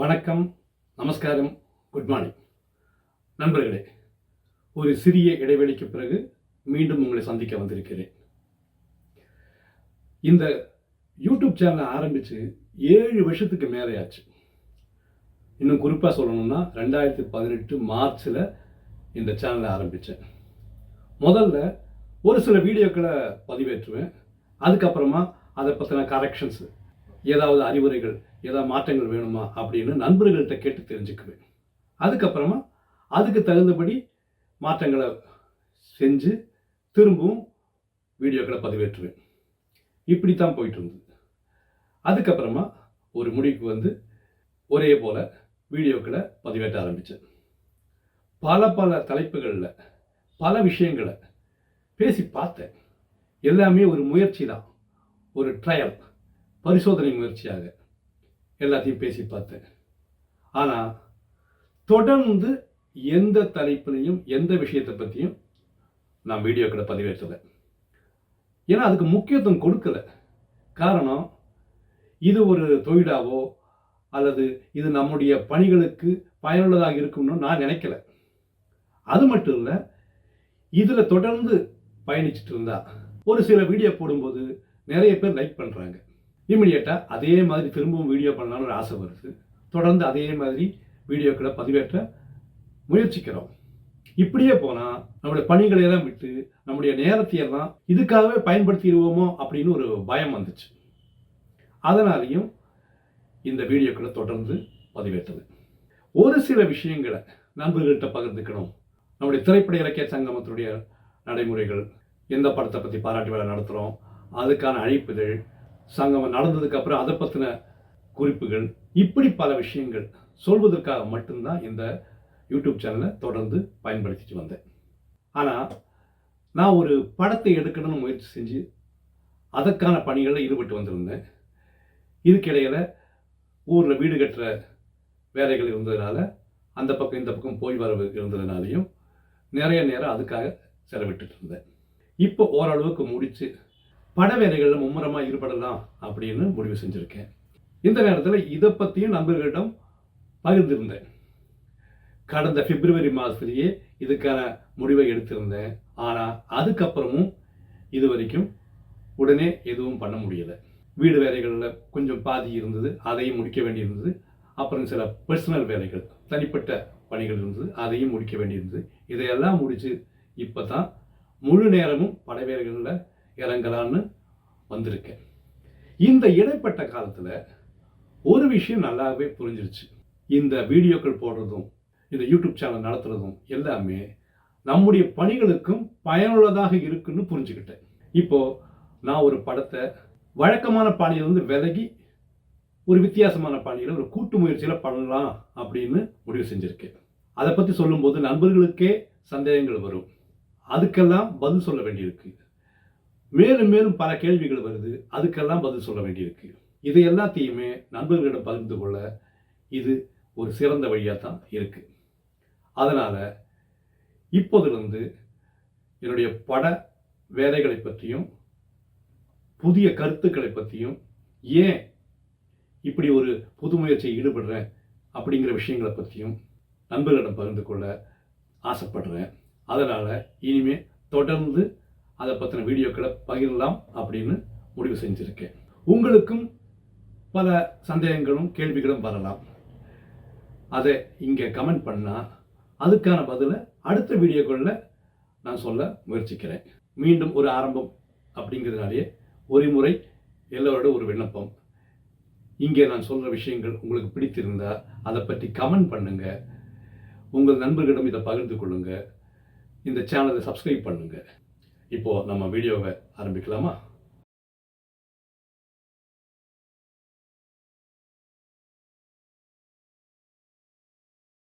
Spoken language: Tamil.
வணக்கம் நமஸ்காரம் குட் மார்னிங் நண்பர்களே ஒரு சிறிய இடைவெளிக்கு பிறகு மீண்டும் உங்களை சந்திக்க வந்திருக்கிறேன். இந்த யூடியூப் சேனலை ஆரம்பித்து ஏழு வருஷத்துக்கு மேலேயாச்சு. இன்னும் குறிப்பாக சொல்லணும்னா ரெண்டாயிரத்தி பதினெட்டு மார்ச்சில் இந்த சேனலை ஆரம்பித்தேன் முதல்ல ஒரு சில வீடியோக்களை பதிவேற்றுவேன். அதுக்கப்புறமா அதை பற்றின கரெக்ஷன்ஸ் ஏதாவது அறிவுரைகள் ஏதாவது மாற்றங்கள் வேணுமா அப்படின்னு நண்பர்கள்ட்ட கேட்டு தெரிஞ்சுக்குவேன். அதுக்கப்புறமா அதுக்கு தகுந்தபடி மாற்றங்களை செஞ்சு திரும்பவும் வீடியோக்களை பதிவேற்றுவேன். இப்படி தான் போயிட்டு இருந்தது அதுக்கப்புறமா ஒரு முடிவுக்கு வந்து ஒரே போல் வீடியோக்களை பதிவேற்ற ஆரம்பித்தேன். பல பல தலைப்புகளில் பல விஷயங்களை பேசி பார்த்தேன். எல்லாமே ஒரு முயற்சி தான் ஒரு ட்ரையல் பரிசோதனை முயற்சியாக எல்லாத்தையும் பேசி பார்த்தேன். ஆனால் தொடர்ந்து எந்த தலைப்பிலையும் எந்த விஷயத்தை பற்றியும் நான் வீடியோக்களை பதிவேற்றலை ஏன்னா அதுக்கு முக்கியத்துவம் கொடுக்கல. காரணம் இது ஒரு தொழிலாவோ அல்லது இது நம்முடைய பணிகளுக்கு பயனுள்ளதாக இருக்கும்னு நான் நினைக்கல. அது மட்டும் இல்லை இதில் தொடர்ந்து பயணிச்சுட்டு இருந்தா ஒரு சில வீடியோ போடும்போது நிறைய பேர் லைக் பண்ணுறாங்க இமிடியேட்டாக அதே மாதிரி திரும்பவும் வீடியோ பண்ணலான்னு ஒரு ஆசை வருது. தொடர்ந்து அதே மாதிரி வீடியோக்களை பதிவேற்ற முயற்சிக்கிறோம். இப்படியே போனால் நம்முடைய பணிகளை எல்லாம் விட்டு நம்முடைய நேரத்தையெல்லாம் இதுக்காகவே பயன்படுத்திடுவோமோ அப்படின்னு ஒரு பயம் வந்துச்சு. அதனாலையும் இந்த வீடியோக்களை தொடர்ந்து பதிவேற்றது. ஒரு சில விஷயங்களை நண்பர்கள்ட்ட பகிர்ந்துக்கணும். நம்முடைய திரைப்பட இலக்கிய சங்கமத்தினுடைய நடைமுறைகள் எந்த படத்தை பற்றி பாராட்டு விழா நடத்துகிறோம் அதுக்கான அழைப்புகள் சங்கம் நடந்ததுக்கு அப்புறம் அதை பற்றின குறிப்புகள் இப்படி பல விஷயங்கள் சொல்வதற்காக மட்டும்தான் இந்த யூடியூப் சேனலை தொடர்ந்து பயன்படுத்திட்டு வந்தேன். ஆனால் நான் ஒரு படத்தை எடுக்கணும்னு முயற்சி செஞ்சு அதற்கான பணிகளில் ஈடுபட்டு வந்திருந்தேன். இதுக்கிடையில் ஊரில் வீடு கட்டுற வேலைகள் இருந்ததுனால அந்த பக்கம் இந்த பக்கம் போய் வர இருந்ததுனாலையும் நிறைய நேரம் அதுக்காக செலவிட்டுட்டு இருந்தேன். இப்போ ஓரளவுக்கு முடித்து பட வேலைகளில் மும்முரமாக ஈடுபடலாம் அப்படின்னு முடிவு செஞ்சுருக்கேன். இந்த நேரத்தில் இதை பற்றியும் நண்பர்களிடம் பகிர்ந்திருந்தேன். கடந்த பிப்ரவரி மாதத்துலேயே இதுக்கான முடிவை எடுத்திருந்தேன். ஆனால் அதுக்கப்புறமும் இது வரைக்கும் உடனே எதுவும் பண்ண முடியலை. வீடு வேலைகளில் கொஞ்சம் பாதி இருந்தது அதையும் முடிக்க வேண்டியிருந்தது. அப்புறம் சில பர்சனல் வேலைகள் தனிப்பட்ட பணிகள் இருந்தது அதையும் முடிக்க வேண்டியிருந்தது. இதையெல்லாம் முடித்து இப்போ தான் முழு நேரமும் பட வேலைகளில் இறங்கலான்னு வந்திருக்கேன். இந்த இடைப்பட்ட காலத்தில் ஒரு விஷயம் நல்லாவே புரிஞ்சிருச்சு. இந்த வீடியோக்கள் போடுறதும் இந்த யூடியூப் சேனல் நடத்துறதும் எல்லாமே நம்முடைய பணிகளுக்கும் பயனுள்ளதாக இருக்குன்னு புரிஞ்சுக்கிட்டேன். இப்போது நான் ஒரு படத்தை வழக்கமான பாணியிலிருந்து விலகி ஒரு வித்தியாசமான பாணியில் ஒரு கூட்டு முயற்சியில் பண்ணலாம் அப்படின்னு முடிவு செஞ்சுருக்கேன். அதை பற்றி சொல்லும்போது நண்பர்களுக்கே சந்தேகங்கள் வரும். அதுக்கெல்லாம் பதில் சொல்ல வேண்டியிருக்கு. மேலும் மேலும் பல கேள்விகள் வருது. அதுக்கெல்லாம் பதில் சொல்ல வேண்டியிருக்கு. இது எல்லாத்தையுமே நண்பர்களிடம் பகிர்ந்து கொள்ள இது ஒரு சிறந்த வழியாக தான் இருக்குது அதனால் இப்போதிலிருந்து என்னுடைய பட வேலைகளை பற்றியும் புதிய கருத்துக்களை பற்றியும் ஏன் இப்படி ஒரு புது முயற்சியை ஈடுபடுறேன் அப்படிங்கிற விஷயங்களை பற்றியும் நண்பர்களிடம் பகிர்ந்து கொள்ள ஆசைப்படுறேன். அதனால் இனிமேல் தொடர்ந்து அதை பற்றின வீடியோக்களை பகிரலாம் அப்படின்னு முடிவு செஞ்சுருக்கேன். உங்களுக்கும் பல சந்தேகங்களும் கேள்விகளும் வரலாம். அதை இங்கே கமெண்ட் பண்ணால் அதுக்கான பதிலை அடுத்த வீடியோக்களில் நான் சொல்ல முயற்சிக்கிறேன். மீண்டும் ஒரு ஆரம்பம் அப்படிங்கிறதுனாலே ஒரு முறை எல்லோரோட ஒரு விண்ணப்பம். இங்கே நான் சொல்கிற விஷயங்கள் உங்களுக்கு பிடித்திருந்தால் அதை பற்றி கமெண்ட் பண்ணுங்கள் உங்கள் நண்பர்களிடம் இதை பகிர்ந்து கொள்ளுங்கள் இந்த சேனலை சப்ஸ்கிரைப் பண்ணுங்கள் இப்போ நம்ம வீடியோவை ஆரம்பிக்கலாமா?